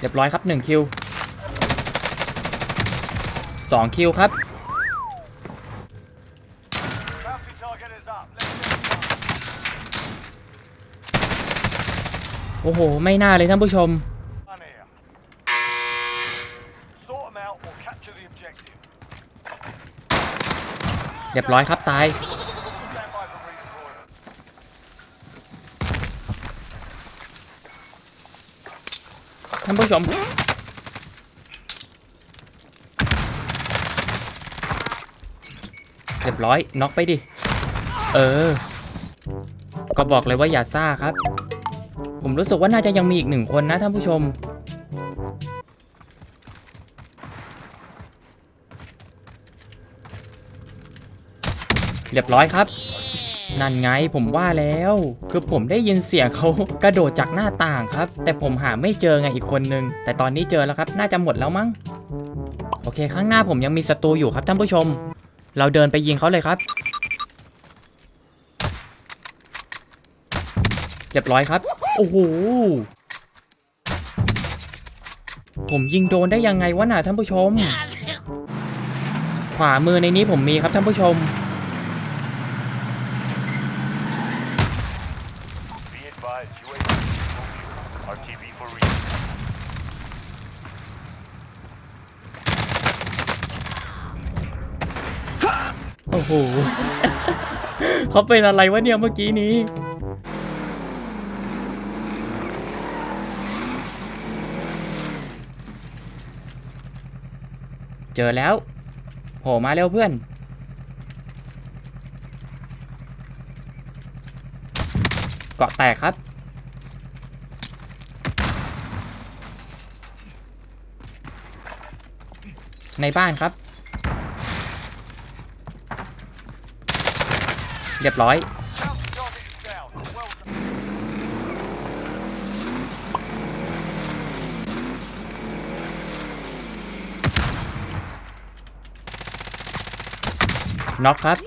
เรียบร้อยครับ1คิว2คิวครับโอ้โห ไม่น่าเลยท่านผู้ชม เรียบร้อยครับตาย ท่านผู้ชม เรียบร้อยน็อกไปดิ เออ ก็บอกเลยว่าอย่าซ่าครับ ผมรู้สึกว่าน่าจะยังมีอีกหนึ่งคนนะท่านผู้ชม เรียบร้อยครับ นั่นไงผมว่าแล้ว คือผมได้ยินเสียงเขากระโดดจากหน้าต่างครับ แต่ผมหาไม่เจอไงอีกคนนึง แต่ตอนนี้เจอแล้วครับ น่าจะหมดแล้วมั้ง โอเค ข้างหน้าผมยังมีศัตรูอยู่ครับท่านผู้ชม เราเดินไปยิงเขาเลยครับเรียบร้อยครับ โอ้โห ผมยิงโดนได้ยังไงวะน่ะท่านผู้ชม ขวามือในนี้ผมมีครับท่านผู้ชม อ้โหเขาเป็นอะไรวะเนี่ยเมื่อกี้นี้ เจอแล้วโผล่มาเร็วเพื่อน เกาะแตกครับในบ้านครับ เรียบร้อย Bounty target is down. Well done. น็อกครับ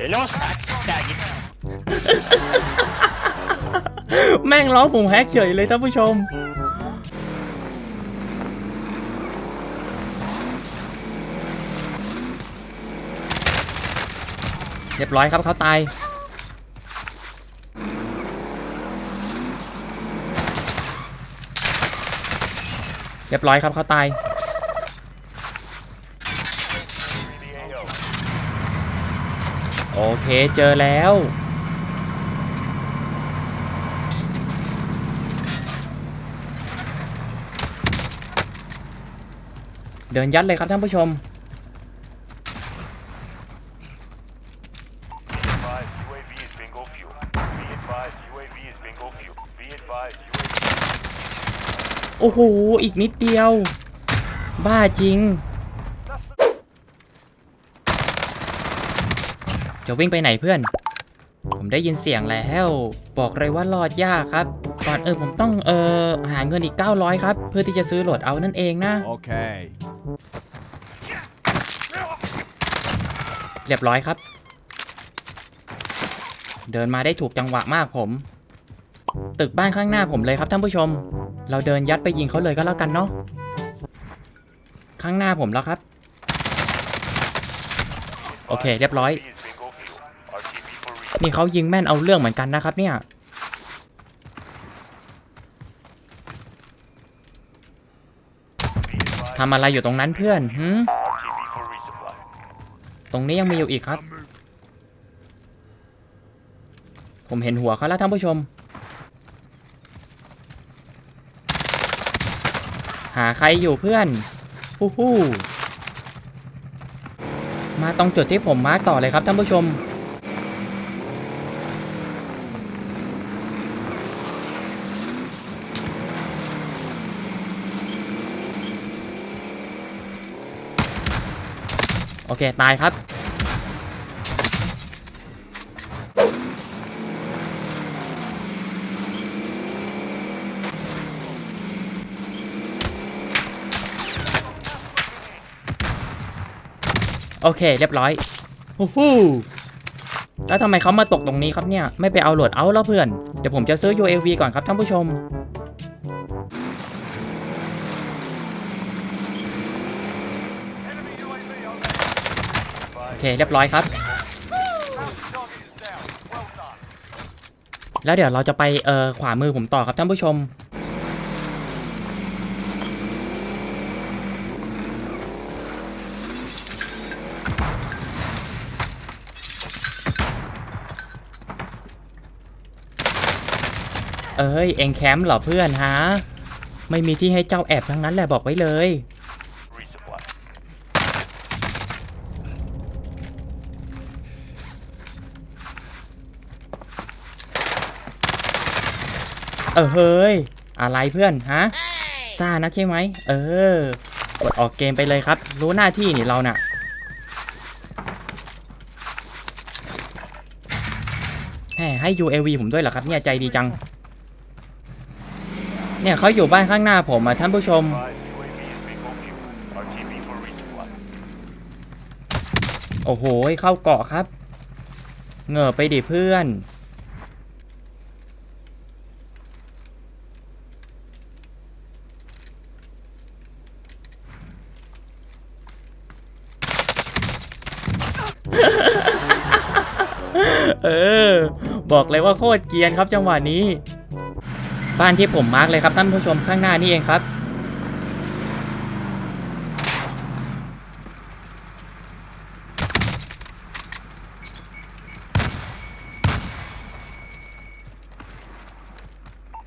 Hello, Stack. Stack. แม่งร้องผมแฮกเฉยเลยท่านผู้ชม เรียบร้อยครับเขาตาย เรียบร้อยครับเขาตาย โอเคเจอแล้วเดินยัดเลยครับท่านผู้ชม โอ้โห อีกนิดเดียว บ้าจริง จะวิ่งไปไหนเพื่อน ผมได้ยินเสียงแล้ว บอกเลยว่ารอดยากครับ ก่อนเออผมต้องเออหาเงินอีก 900 ครับ เพื่อที่จะซื้อโหลดเอานั่นเองนะ Okay. เรียบร้อยครับ เดินมาได้ถูกจังหวะมากผม ตึกบ้านข้างหน้าผมเลยครับท่านผู้ชม เราเดินยัดไปยิงเขาเลยก็แล้วกันเนาะข้างหน้าผมแล้วครับ โอเค เรียบร้อย นี่เขายิงแม่นเอาเรื่องเหมือนกันนะครับเนี่ยทำอะไรอยู่ตรงนั้นเพื่อนหืตรงนี้ยังมีอยู่อีกครับ ผมเห็นหัวเขาแล้วท่านผู้ชม หาใครอยู่เพื่อนฮู้ฮู้มาตรงจุดที่ผมมาร์กต่อเลยครับท่านผู้ชม โอเค ตายครับ โอเค เรียบร้อยฮู้แล้วทำไมเขามาตกตรงนี้ครับเนี่ย ไม่ไปเอาโหลดเอาแล้วเพื่อน เดี๋ยวผมจะซื้อ UAV ก่อนครับท่านผู้ชม โอเค เรียบร้อยครับ แล้วเดี๋ยวเราจะไปเอ่อขวามือผมต่อครับท่านผู้ชม เอ้ยเอ็งแคมป์เหรอเพื่อนฮะ ไม่มีที่ให้เจ้าแอบทั้งนั้นแหละบอกไว้เลย เออเฮ้ย อะไรเพื่อนฮะซ่านักใช่ไหม เออ กดออกเกมไปเลยครับ รู้หน้าที่นี่เราน่ะแหมให้ UAV ผมด้วยเหรอครับเนี่ยใจดีจัง เนี่ยเขาอยู่บ้านข้างหน้าผมอะท่านผู้ชม โอ้โห เข้าเกาะครับเหงือไปดิเพื่อน เออ บอกเลยว่าโคตรเกียนครับจังหวะนี้ บ้านที่ผมมาร์กเลยครับท่านผู้ชมข้างหน้านี่เองครับ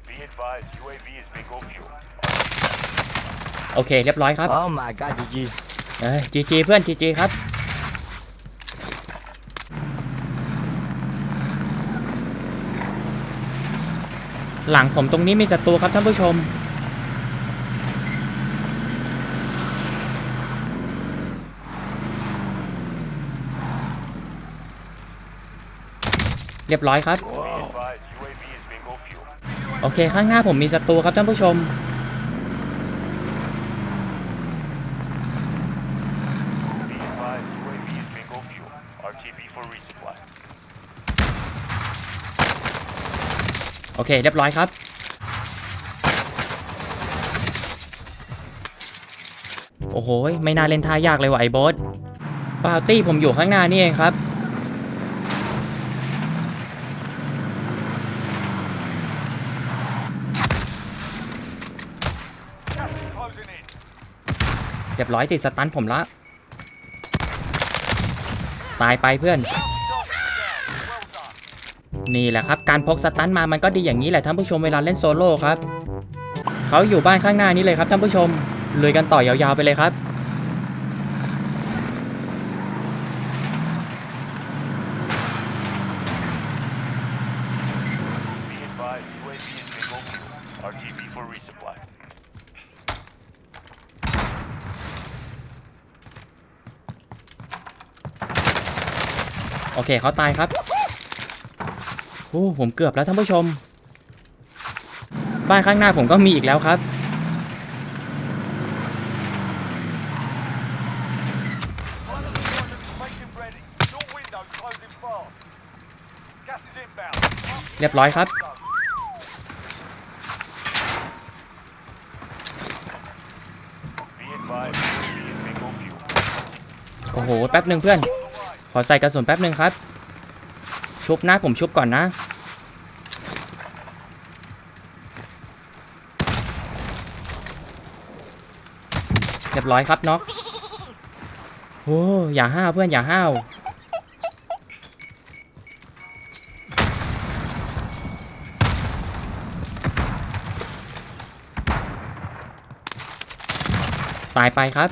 Be advised, UAV is bingo fuel. โอเค เรียบร้อยครับ Oh my god, GG. เอ้ยจีจีเพื่อนจีจีครับ หลังผมตรงนี้มีศัตรูครับท่านผู้ชม เรียบร้อยครับ Be advised, UAV is bingo fuel. โอเคข้างหน้าผมมีศัตรูครับท่านผู้ชม โอเค เรียบร้อยครับโอ้โห ไม่น่าเล่นท่ายากเลยว่ะไอ้โบอสปาร์ตี้ผมอยู่ข้างหน้านี่เองครับ เรียบร้อยติดสตันผมละ ตายไปเพื่อน นี่แหละครับการพกสตันมามันก็ดีอย่างนี้แหละท่านผู้ชมเวลาเล่นโซโล่ครับเขาอยู่บ้านข้างหน้านี้เลยครับท่านผู้ชมลุยกันต่อยาวๆไปเลยครับ โอเคเขาตายครับ โอ้ผมเกือบแล้วท่านผู้ชม บ้านข้างหน้าผมก็มีอีกแล้วครับ เรียบร้อยครับโอ้โห แป๊บหนึ่งเพื่อน ขอใส่กระสุนแป๊บหนึ่งครับ ชุบนะ ผมชุบก่อนนะ เรียบร้อยครับน็อกโอ้อย่าห้าวเพื่อนอย่าห้าวตายไปครับ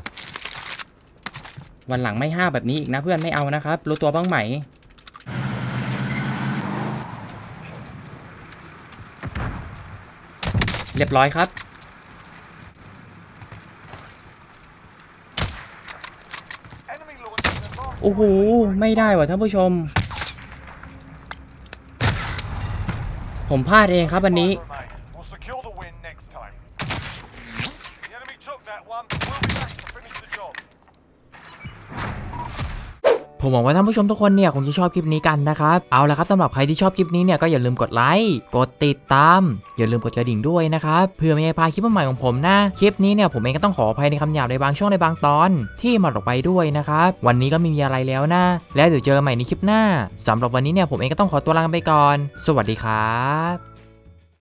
วันหลังไม่ห้าแบบนี้อีกนะเพื่อนไม่เอานะครับ รู้ตัวบ้างไหม เรียบร้อยครับ โอ้โห ไม่ได้ว่ะท่านผู้ชม ผมพลาดเองครับวันนี้ ผมหวังว่าท่านผู้ชมทุกคนเนี่ยคงจะชอบคลิปนี้กันนะครับเอาละครับสำหรับใครที่ชอบคลิปนี้เนี่ยก็อย่าลืมกดไลค์กดติดตาม อย่าลืมกดกระดิ่งด้วยนะครับเพื่อไม่ให้พลาดคลิปใหม่ๆของผมนะคลิปนี้เนี่ยผมเองก็ต้องขออภัยในคำหยาบในบางช่วงในบางตอน ที่มาออกไปด้วยนะครับวันนี้ก็ไม่มีอะไรแล้วนะแล้วเดี๋ยวเจอกันใหม่ในคลิปหน้าสำหรับวันนี้เนี่ยผมเองก็ต้องขอตัวลาไปก่อน สวัสดีครับ